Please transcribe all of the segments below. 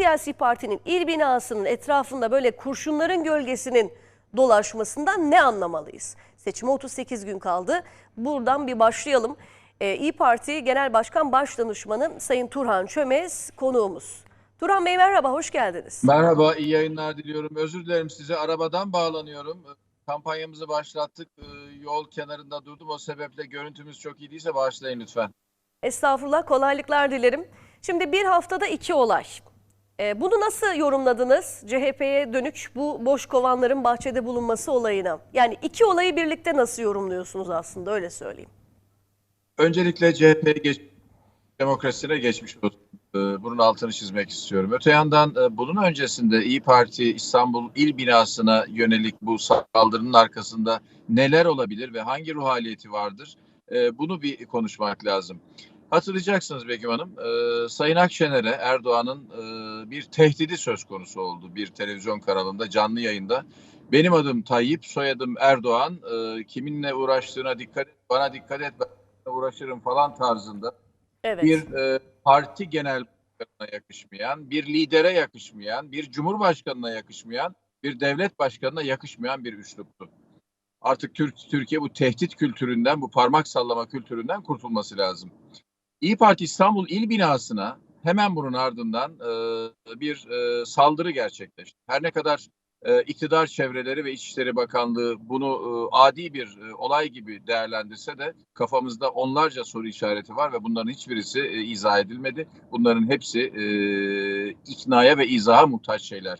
siyasi partinin il binasının etrafında böyle kurşunların gölgesinin dolaşmasından ne anlamalıyız? Seçime 38 gün kaldı. Buradan bir başlayalım. Ee, İyi Parti Genel Başkan Başdanışmanı Sayın Turhan Çömez konuğumuz. Turhan Bey merhaba, hoş geldiniz. Merhaba, iyi yayınlar diliyorum. Özür dilerim size. Arabadan bağlanıyorum. Kampanyamızı başlattık. Ee, Yol kenarında durdum. O sebeple görüntümüz çok iyi değilse bağışlayın lütfen. Estağfurullah, kolaylıklar dilerim. Şimdi bir haftada iki olay. Ee, bunu nasıl yorumladınız CHP'ye dönük bu boş kovanların bahçede bulunması olayına? Yani iki olayı birlikte nasıl yorumluyorsunuz aslında öyle söyleyeyim. Öncelikle CHP geç, demokrasisine geçmiş olsun. Ee, Bunun altını çizmek istiyorum. Öte yandan e, bunun öncesinde İyi Parti İstanbul il binasına yönelik bu saldırının arkasında neler olabilir ve hangi ruh haliyeti vardır? Ee, Bunu bir konuşmak lazım. Hatırlayacaksınız Begüm Hanım, e, Sayın Akşener'e Erdoğan'ın e, bir tehdidi söz konusu oldu bir televizyon kanalında canlı yayında. Benim adım Tayyip, soyadım Erdoğan, e, kiminle uğraştığına dikkat et, bana dikkat et, ben uğraşırım falan tarzında Evet. bir e, parti genel başkanına yakışmayan, bir lidere yakışmayan, bir cumhurbaşkanına yakışmayan, bir devlet başkanına yakışmayan bir üsluptu. Artık Türk, Türkiye bu tehdit kültüründen, bu parmak sallama kültüründen kurtulması lazım. İyi Parti İstanbul il binasına hemen bunun ardından e, bir e, saldırı gerçekleşti. Her ne kadar e, iktidar çevreleri ve İçişleri Bakanlığı bunu e, adi bir e, olay gibi değerlendirse de kafamızda onlarca soru işareti var ve bunların hiçbirisi e, izah edilmedi. Bunların hepsi e, iknaya ve izaha muhtaç şeyler.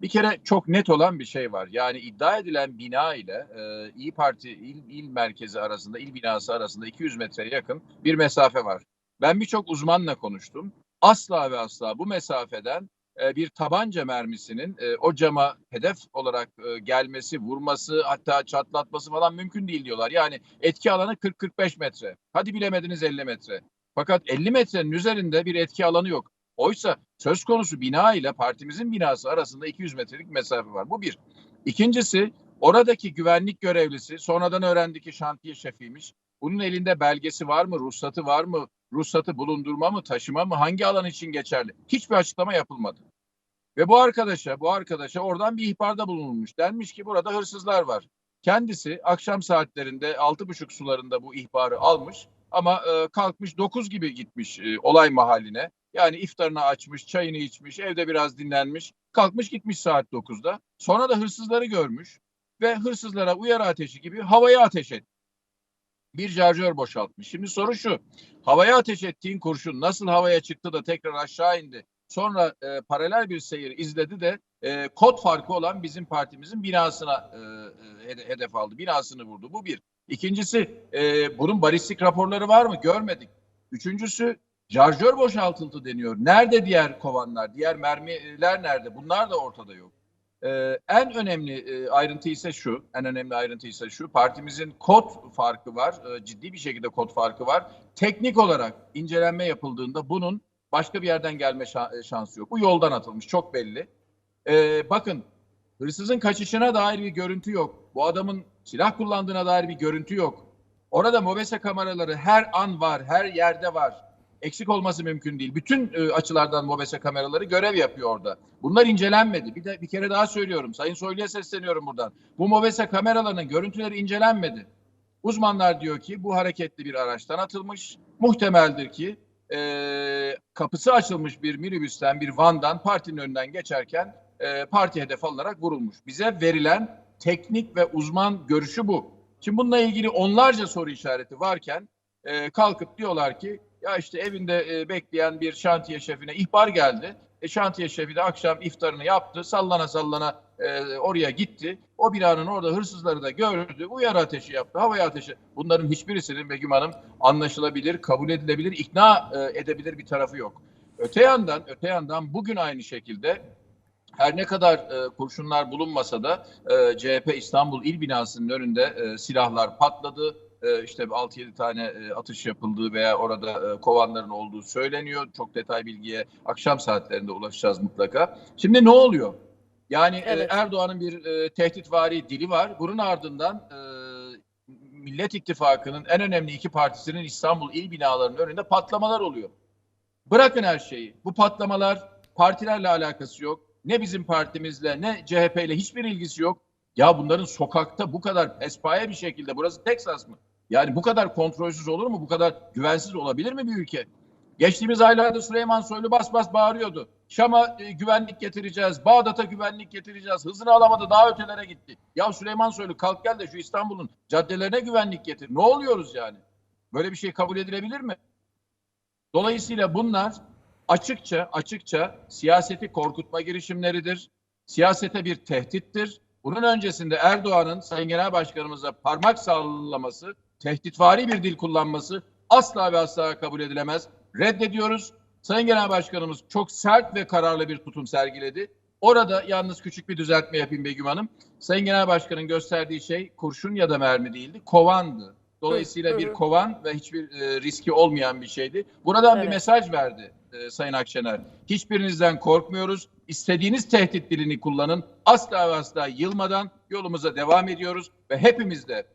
Bir kere çok net olan bir şey var. Yani iddia edilen bina ile e, İyi Parti il, il merkezi arasında, il binası arasında 200 metreye yakın bir mesafe var. Ben birçok uzmanla konuştum. Asla ve asla bu mesafeden e, bir tabanca mermisinin e, o cama hedef olarak e, gelmesi, vurması, hatta çatlatması falan mümkün değil diyorlar. Yani etki alanı 40-45 metre. Hadi bilemediniz 50 metre. Fakat 50 metrenin üzerinde bir etki alanı yok. Oysa söz konusu bina ile partimizin binası arasında 200 metrelik mesafe var. Bu bir. İkincisi oradaki güvenlik görevlisi sonradan öğrendi ki şantiye şefiymiş. Bunun elinde belgesi var mı, ruhsatı var mı, ruhsatı bulundurma mı, taşıma mı, hangi alan için geçerli? Hiçbir açıklama yapılmadı. Ve bu arkadaşa, bu arkadaşa oradan bir ihbarda bulunmuş. Denmiş ki burada hırsızlar var. Kendisi akşam saatlerinde altı buçuk sularında bu ihbarı almış ama e, kalkmış 9 gibi gitmiş e, olay mahalline. Yani iftarını açmış, çayını içmiş, evde biraz dinlenmiş. Kalkmış gitmiş saat 9'da. Sonra da hırsızları görmüş ve hırsızlara uyarı ateşi gibi havaya ateş etmiş bir şarjör boşaltmış. Şimdi soru şu. Havaya ateş ettiğin kurşun nasıl havaya çıktı da tekrar aşağı indi? Sonra e, paralel bir seyir izledi de e, kod farkı olan bizim partimizin binasına e, e, hedef aldı. Binasını vurdu. Bu bir. İkincisi e, bunun balistik raporları var mı? Görmedik. Üçüncüsü şarjör boşaltıldı deniyor. Nerede diğer kovanlar? Diğer mermiler nerede? Bunlar da ortada yok. Ee, en önemli e, ayrıntı ise şu, en önemli ayrıntı ise şu, partimizin kod farkı var, e, ciddi bir şekilde kod farkı var. Teknik olarak incelenme yapıldığında bunun başka bir yerden gelme şa- şansı yok. Bu yoldan atılmış, çok belli. Ee, bakın, hırsızın kaçışına dair bir görüntü yok. Bu adamın silah kullandığına dair bir görüntü yok. Orada mobese kameraları her an var, her yerde var eksik olması mümkün değil. Bütün e, açılardan mobese kameraları görev yapıyor orada. Bunlar incelenmedi. Bir de bir kere daha söylüyorum. Sayın Soylu'ya sesleniyorum buradan. Bu mobese kameralarının görüntüleri incelenmedi. Uzmanlar diyor ki bu hareketli bir araçtan atılmış. Muhtemeldir ki e, kapısı açılmış bir minibüsten, bir vandan partinin önünden geçerken e, parti hedef alınarak vurulmuş. Bize verilen teknik ve uzman görüşü bu. Şimdi bununla ilgili onlarca soru işareti varken e, kalkıp diyorlar ki ya işte evinde e, bekleyen bir şantiye şefine ihbar geldi. E, şantiye şefi de akşam iftarını yaptı. Sallana sallana e, oraya gitti. O binanın orada hırsızları da gördü. Uyarı ateşi yaptı. Havaya ateşi. Bunların hiçbirisinin Begüm Hanım anlaşılabilir, kabul edilebilir, ikna e, edebilir bir tarafı yok. Öte yandan, öte yandan bugün aynı şekilde her ne kadar e, kurşunlar bulunmasa da e, CHP İstanbul İl Binası'nın önünde e, silahlar patladı e, işte 6-7 tane e, atış yapıldığı veya orada e, kovanların olduğu söyleniyor. Çok detay bilgiye akşam saatlerinde ulaşacağız mutlaka. Şimdi ne oluyor? Yani Evet. Erdoğan'ın bir tehditvari dili var. Bunun ardından Millet İttifakı'nın en önemli iki partisinin İstanbul il binalarının önünde patlamalar oluyor. Bırakın her şeyi. Bu patlamalar partilerle alakası yok. Ne bizim partimizle ne CHP ile hiçbir ilgisi yok. Ya bunların sokakta bu kadar pespaye bir şekilde burası Teksas mı? Yani bu kadar kontrolsüz olur mu? Bu kadar güvensiz olabilir mi bir ülke? Geçtiğimiz aylarda Süleyman Soylu bas bas bağırıyordu. Şam'a e, güvenlik getireceğiz, Bağdat'a güvenlik getireceğiz. Hızını alamadı, daha ötelere gitti. Ya Süleyman Soylu kalk gel de şu İstanbul'un caddelerine güvenlik getir. Ne oluyoruz yani? Böyle bir şey kabul edilebilir mi? Dolayısıyla bunlar açıkça açıkça siyaseti korkutma girişimleridir. Siyasete bir tehdittir. Bunun öncesinde Erdoğan'ın Sayın Genel Başkanımıza parmak sallaması, tehditvari bir dil kullanması asla ve asla kabul edilemez. Reddediyoruz. Sayın Genel Başkanımız çok sert ve kararlı bir tutum sergiledi. Orada yalnız küçük bir düzeltme yapayım Begüm Hanım. Sayın Genel Başkan'ın gösterdiği şey kurşun ya da mermi değildi, kovandı. Dolayısıyla bir kovan ve hiçbir e, riski olmayan bir şeydi. Buradan bir Evet. mesaj verdi e, Sayın Akşener. Hiçbirinizden korkmuyoruz. İstediğiniz tehdit dilini kullanın. Asla ve asla yılmadan yolumuza devam ediyoruz ve hepimiz de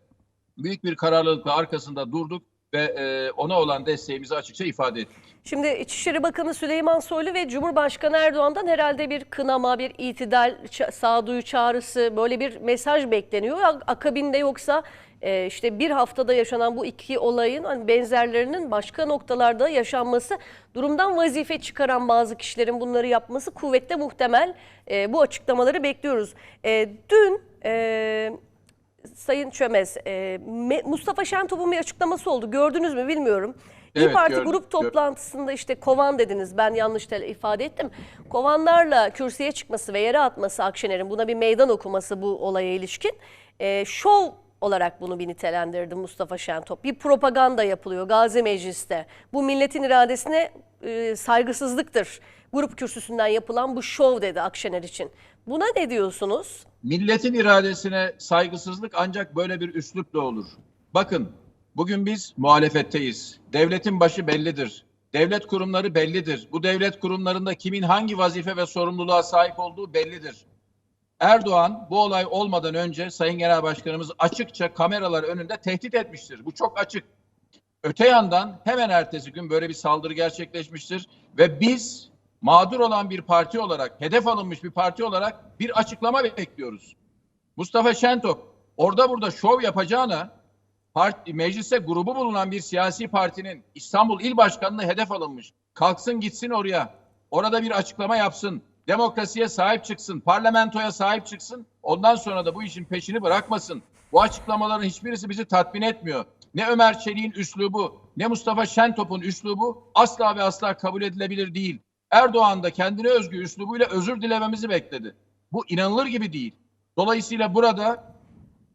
büyük bir kararlılıkla arkasında durduk ve e, ona olan desteğimizi açıkça ifade ettik. Şimdi İçişleri Bakanı Süleyman Soylu ve Cumhurbaşkanı Erdoğan'dan herhalde bir kınama, bir itidal, sağduyu çağrısı, böyle bir mesaj bekleniyor. Ak- Akabinde yoksa e, işte bir haftada yaşanan bu iki olayın hani benzerlerinin başka noktalarda yaşanması durumdan vazife çıkaran bazı kişilerin bunları yapması kuvvetle muhtemel. E, bu açıklamaları bekliyoruz. E, dün e, Sayın Çömez, e, Mustafa Şentop'un bir açıklaması oldu. Gördünüz mü bilmiyorum. İyi Evet, Parti gördüm, grup gördüm. toplantısında işte kovan dediniz. Ben yanlış ifade ettim. Kovanlarla kürsüye çıkması ve yere atması Akşener'in buna bir meydan okuması bu olaya ilişkin. E, şov olarak bunu bir nitelendirdi Mustafa Şentop. Bir propaganda yapılıyor Gazi Meclis'te. Bu milletin iradesine e, saygısızlıktır. Grup kürsüsünden yapılan bu şov dedi Akşener için. Buna ne diyorsunuz? Milletin iradesine saygısızlık ancak böyle bir üslupla olur. Bakın bugün biz muhalefetteyiz. Devletin başı bellidir. Devlet kurumları bellidir. Bu devlet kurumlarında kimin hangi vazife ve sorumluluğa sahip olduğu bellidir. Erdoğan bu olay olmadan önce Sayın Genel Başkanımız açıkça kameralar önünde tehdit etmiştir. Bu çok açık. Öte yandan hemen ertesi gün böyle bir saldırı gerçekleşmiştir ve biz mağdur olan bir parti olarak, hedef alınmış bir parti olarak bir açıklama bekliyoruz. Mustafa Şentop orada burada şov yapacağına parti, mecliste grubu bulunan bir siyasi partinin İstanbul İl Başkanı'na hedef alınmış. Kalksın gitsin oraya. Orada bir açıklama yapsın. Demokrasiye sahip çıksın. Parlamentoya sahip çıksın. Ondan sonra da bu işin peşini bırakmasın. Bu açıklamaların hiçbirisi bizi tatmin etmiyor. Ne Ömer Çelik'in üslubu, ne Mustafa Şentop'un üslubu asla ve asla kabul edilebilir değil. Erdoğan da kendine özgü üslubuyla özür dilememizi bekledi. Bu inanılır gibi değil. Dolayısıyla burada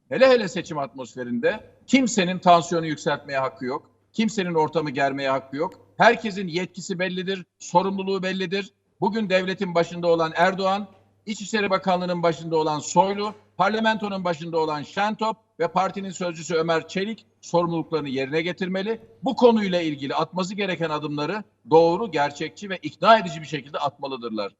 hele hele seçim atmosferinde kimsenin tansiyonu yükseltmeye hakkı yok. Kimsenin ortamı germeye hakkı yok. Herkesin yetkisi bellidir, sorumluluğu bellidir. Bugün devletin başında olan Erdoğan, İçişleri Bakanlığı'nın başında olan Soylu, parlamentonun başında olan Şentop ve partinin sözcüsü Ömer Çelik sorumluluklarını yerine getirmeli. Bu konuyla ilgili atması gereken adımları doğru, gerçekçi ve ikna edici bir şekilde atmalıdırlar.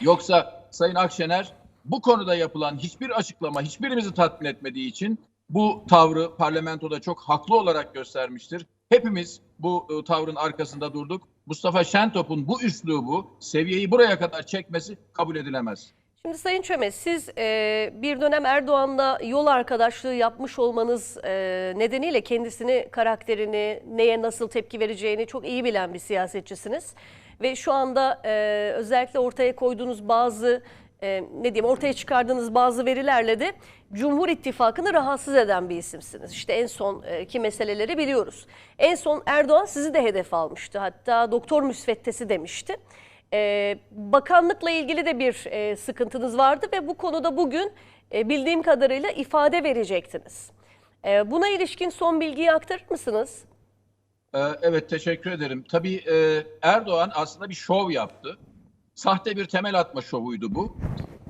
Yoksa Sayın Akşener bu konuda yapılan hiçbir açıklama hiçbirimizi tatmin etmediği için bu tavrı parlamentoda çok haklı olarak göstermiştir. Hepimiz bu e, tavrın arkasında durduk. Mustafa Şentop'un bu üslubu, seviyeyi buraya kadar çekmesi kabul edilemez. Şimdi Sayın Çömez siz e, bir dönem Erdoğan'la yol arkadaşlığı yapmış olmanız e, nedeniyle kendisini, karakterini, neye nasıl tepki vereceğini çok iyi bilen bir siyasetçisiniz. Ve şu anda e, özellikle ortaya koyduğunuz bazı, e, ne diyeyim ortaya çıkardığınız bazı verilerle de Cumhur İttifakı'nı rahatsız eden bir isimsiniz. İşte en son e, ki meseleleri biliyoruz. En son Erdoğan sizi de hedef almıştı. Hatta doktor müsveddesi demişti. Ee, bakanlıkla ilgili de bir e, sıkıntınız vardı ve bu konuda bugün e, bildiğim kadarıyla ifade verecektiniz. E, buna ilişkin son bilgiyi aktarır mısınız? Ee, Evet teşekkür ederim. Tabii e, Erdoğan aslında bir şov yaptı. Sahte bir temel atma şovuydu bu.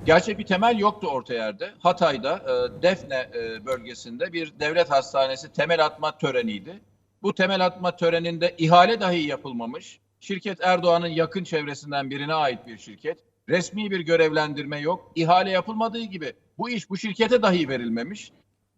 Gerçek bir temel yoktu orta yerde. Hatay'da e, Defne e, bölgesinde bir devlet hastanesi temel atma töreniydi. Bu temel atma töreninde ihale dahi yapılmamış. Şirket Erdoğan'ın yakın çevresinden birine ait bir şirket. Resmi bir görevlendirme yok. İhale yapılmadığı gibi bu iş bu şirkete dahi verilmemiş.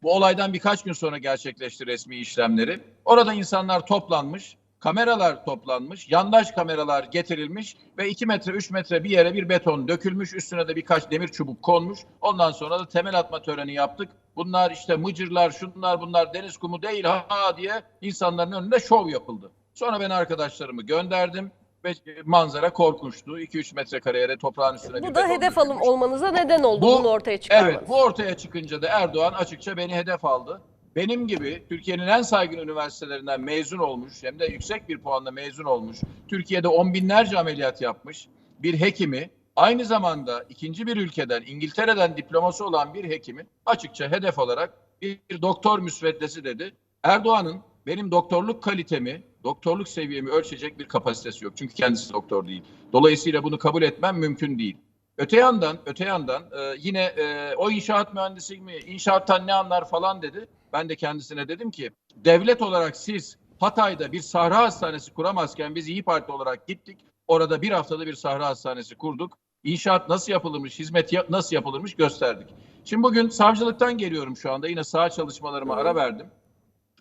Bu olaydan birkaç gün sonra gerçekleşti resmi işlemleri. Orada insanlar toplanmış. Kameralar toplanmış, yandaş kameralar getirilmiş ve 2 metre 3 metre bir yere bir beton dökülmüş, üstüne de birkaç demir çubuk konmuş. Ondan sonra da temel atma töreni yaptık. Bunlar işte mıcırlar, şunlar bunlar deniz kumu değil ha diye insanların önünde şov yapıldı. Sonra ben arkadaşlarımı gönderdim ve manzara korkunçtu. 2-3 metrekare yere toprağın üstüne bir Bu da beton hedef alım olmanıza neden oldu Bu- bunu ortaya çıkarmanız. Evet, bu ortaya çıkınca da Erdoğan açıkça beni hedef aldı. Benim gibi Türkiye'nin en saygın üniversitelerinden mezun olmuş, hem de yüksek bir puanla mezun olmuş, Türkiye'de on binlerce ameliyat yapmış bir hekimi, aynı zamanda ikinci bir ülkeden, İngiltere'den diploması olan bir hekimi açıkça hedef olarak bir, doktor müsveddesi dedi. Erdoğan'ın benim doktorluk kalitemi, doktorluk seviyemi ölçecek bir kapasitesi yok. Çünkü kendisi doktor değil. Dolayısıyla bunu kabul etmem mümkün değil. Öte yandan, öte yandan e, yine e, o inşaat mühendisi mi, inşaattan ne anlar falan dedi. Ben de kendisine dedim ki devlet olarak siz Hatay'da bir sahra hastanesi kuramazken biz İyi Parti olarak gittik. Orada bir haftada bir sahra hastanesi kurduk. İnşaat nasıl yapılırmış, hizmet ya- nasıl yapılırmış gösterdik. Şimdi bugün savcılıktan geliyorum şu anda. Yine sağ çalışmalarıma ara verdim.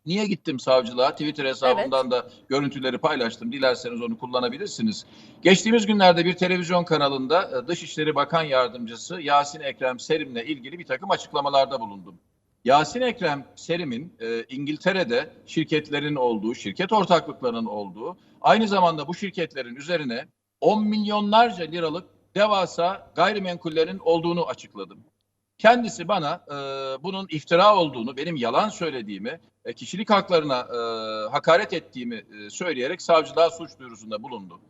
Niye gittim savcılığa? Twitter hesabımdan da görüntüleri paylaştım. Dilerseniz onu kullanabilirsiniz. Geçtiğimiz günlerde bir televizyon kanalında e, Dışişleri Bakan Yardımcısı Yasin Ekrem Serim'le ilgili bir takım açıklamalarda bulundum. Yasin Ekrem Serim'in e, İngiltere'de şirketlerin olduğu, şirket ortaklıklarının olduğu, aynı zamanda bu şirketlerin üzerine 10 milyonlarca liralık devasa gayrimenkullerin olduğunu açıkladım. Kendisi bana e, bunun iftira olduğunu, benim yalan söylediğimi, e, kişilik haklarına e, hakaret ettiğimi e, söyleyerek savcılığa suç duyurusunda bulundu.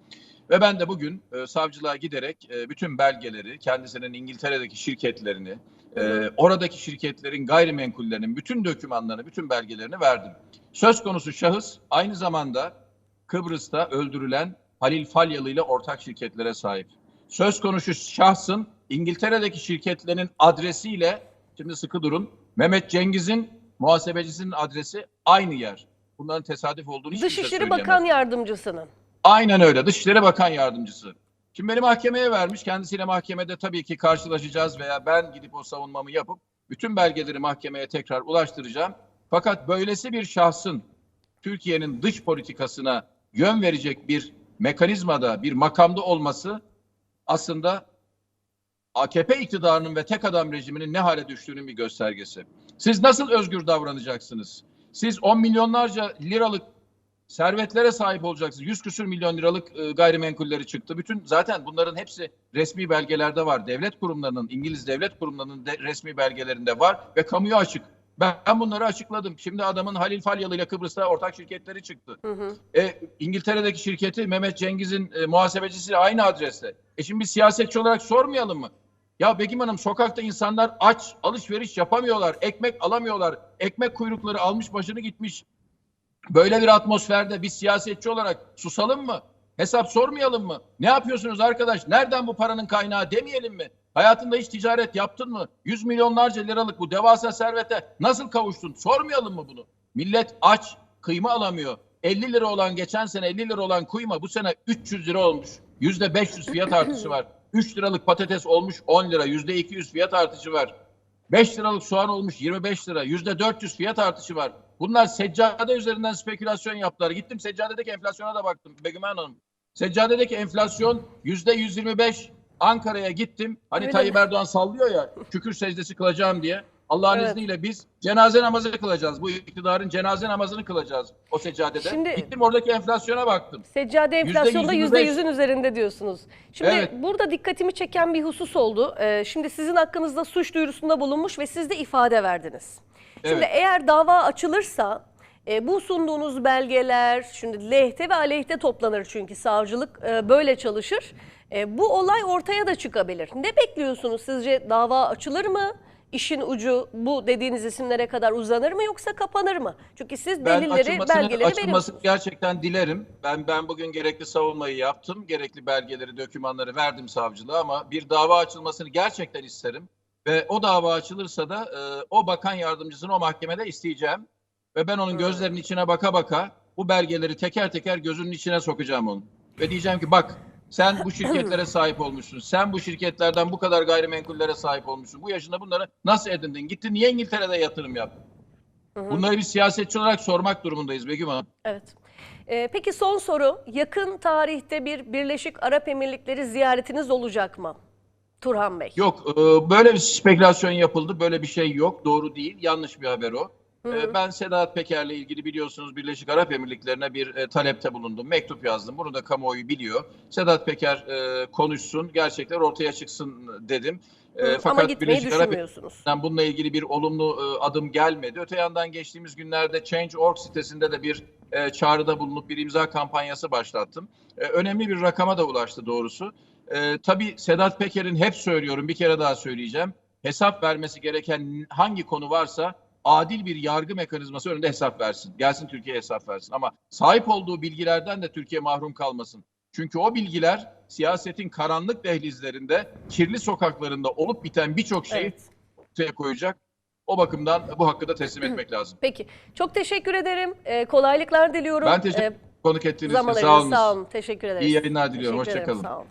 Ve ben de bugün e, savcılığa giderek e, bütün belgeleri, kendisinin İngiltere'deki şirketlerini, e, oradaki şirketlerin gayrimenkullerinin bütün dokümanlarını, bütün belgelerini verdim. Söz konusu şahıs aynı zamanda Kıbrıs'ta öldürülen Halil Falyalı ile ortak şirketlere sahip. Söz konusu şahsın İngiltere'deki şirketlerin adresiyle, şimdi sıkı durun, Mehmet Cengiz'in muhasebecisinin adresi aynı yer. Bunların tesadüf olduğunu hiç kimse Dışişleri. Bakan Yardımcısının. Aynen öyle. Dışişleri Bakan Yardımcısı. Şimdi beni mahkemeye vermiş. Kendisiyle mahkemede tabii ki karşılaşacağız veya ben gidip o savunmamı yapıp bütün belgeleri mahkemeye tekrar ulaştıracağım. Fakat böylesi bir şahsın Türkiye'nin dış politikasına yön verecek bir mekanizmada, bir makamda olması aslında AKP iktidarının ve tek adam rejiminin ne hale düştüğünün bir göstergesi. Siz nasıl özgür davranacaksınız? Siz 10 milyonlarca liralık servetlere sahip olacaksınız. 100 küsür milyon liralık e, gayrimenkulleri çıktı. Bütün zaten bunların hepsi resmi belgelerde var. Devlet kurumlarının, İngiliz devlet kurumlarının de, resmi belgelerinde var ve kamuya açık. Ben, ben bunları açıkladım. Şimdi adamın Halil Falyalı ile Kıbrıs'ta ortak şirketleri çıktı. Hı hı. E, İngiltere'deki şirketi Mehmet Cengiz'in e, muhasebecisiyle aynı adreste. E şimdi bir siyasetçi olarak sormayalım mı? Ya Begüm Hanım sokakta insanlar aç, alışveriş yapamıyorlar, ekmek alamıyorlar. Ekmek kuyrukları almış başını gitmiş. Böyle bir atmosferde biz siyasetçi olarak susalım mı? Hesap sormayalım mı? Ne yapıyorsunuz arkadaş? Nereden bu paranın kaynağı demeyelim mi? Hayatında hiç ticaret yaptın mı? Yüz milyonlarca liralık bu devasa servete nasıl kavuştun? Sormayalım mı bunu? Millet aç, kıyma alamıyor. 50 lira olan geçen sene 50 lira olan kıyma bu sene 300 lira olmuş. Yüzde 500 fiyat artışı var. 3 liralık patates olmuş 10 lira. Yüzde 200 fiyat artışı var. 5 liralık soğan olmuş 25 lira. Yüzde 400 fiyat artışı var. Bunlar seccade üzerinden spekülasyon yaptılar. Gittim seccadedeki enflasyona da baktım Begüm Hanım. Seccadedeki enflasyon yüzde 125. Ankara'ya gittim. Hani Öyle Tayyip mi? Erdoğan sallıyor ya şükür secdesi kılacağım diye. Allah'ın Evet. izniyle biz cenaze namazı kılacağız. Bu iktidarın cenaze namazını kılacağız o seccadede. Şimdi- Gittim oradaki enflasyona baktım. Seccade enflasyonda yüzde 125. yüzün üzerinde diyorsunuz. Şimdi Evet. burada dikkatimi çeken bir husus oldu. Ee, şimdi sizin hakkınızda suç duyurusunda bulunmuş ve siz de ifade verdiniz. Şimdi Evet. eğer dava açılırsa e, bu sunduğunuz belgeler şimdi lehte ve aleyhte toplanır çünkü savcılık e, böyle çalışır. E, bu olay ortaya da çıkabilir. Ne bekliyorsunuz sizce dava açılır mı? İşin ucu bu dediğiniz isimlere kadar uzanır mı yoksa kapanır mı? Çünkü siz Ben delilleri, açılmasını, belgeleri veriyorsunuz. gerçekten dilerim. Ben ben bugün gerekli savunmayı yaptım. Gerekli belgeleri, dokümanları verdim savcılığa ama bir dava açılmasını gerçekten isterim. Ve o dava açılırsa da e, o bakan yardımcısını o mahkemede isteyeceğim. Ve ben onun gözlerinin içine baka baka bu belgeleri teker teker gözünün içine sokacağım onun. Ve diyeceğim ki bak sen bu şirketlere sahip olmuşsun. Sen bu şirketlerden bu kadar gayrimenkullere sahip olmuşsun. Bu yaşında bunları nasıl edindin? Gittin niye İngiltere'de yatırım yaptın? Bunları bir siyasetçi olarak sormak durumundayız Begüm Hanım. Evet. Ee, peki son soru. Yakın tarihte bir Birleşik Arap Emirlikleri ziyaretiniz olacak mı? Turhan Bey. Yok, e, böyle bir spekülasyon yapıldı. Böyle bir şey yok. Doğru değil. Yanlış bir haber o. E, Ben Sedat Peker'le ilgili biliyorsunuz Birleşik Arap Emirlikleri'ne bir e, talepte bulundum. Mektup yazdım. Bunu da kamuoyu biliyor. Sedat Peker e, konuşsun, gerçekler ortaya çıksın dedim. E, Hı, Ama fakat gitmeyi Birleşik Arap. Emirlikleri'nden bununla ilgili bir olumlu e, adım gelmedi. Öte yandan geçtiğimiz günlerde Change.org sitesinde de bir e, çağrıda bulunup bir imza kampanyası başlattım. E, önemli bir rakama da ulaştı doğrusu. E, tabii Sedat Peker'in hep söylüyorum bir kere daha söyleyeceğim. Hesap vermesi gereken hangi konu varsa adil bir yargı mekanizması önünde hesap versin. Gelsin Türkiye hesap versin. Ama sahip olduğu bilgilerden de Türkiye mahrum kalmasın. Çünkü o bilgiler siyasetin karanlık dehlizlerinde, kirli sokaklarında olup biten birçok şeyi Evet. ortaya koyacak. O bakımdan bu hakkı da teslim etmek lazım. Peki. Çok teşekkür ederim. Ee, kolaylıklar diliyorum. Ben teşekkür Ee, ederim konuk ettiğiniz için. Sağ olun. sağ olun. Teşekkür ederiz. İyi yayınlar diliyorum. Teşekkür ederim, Hoşça kalın. Sağ olun.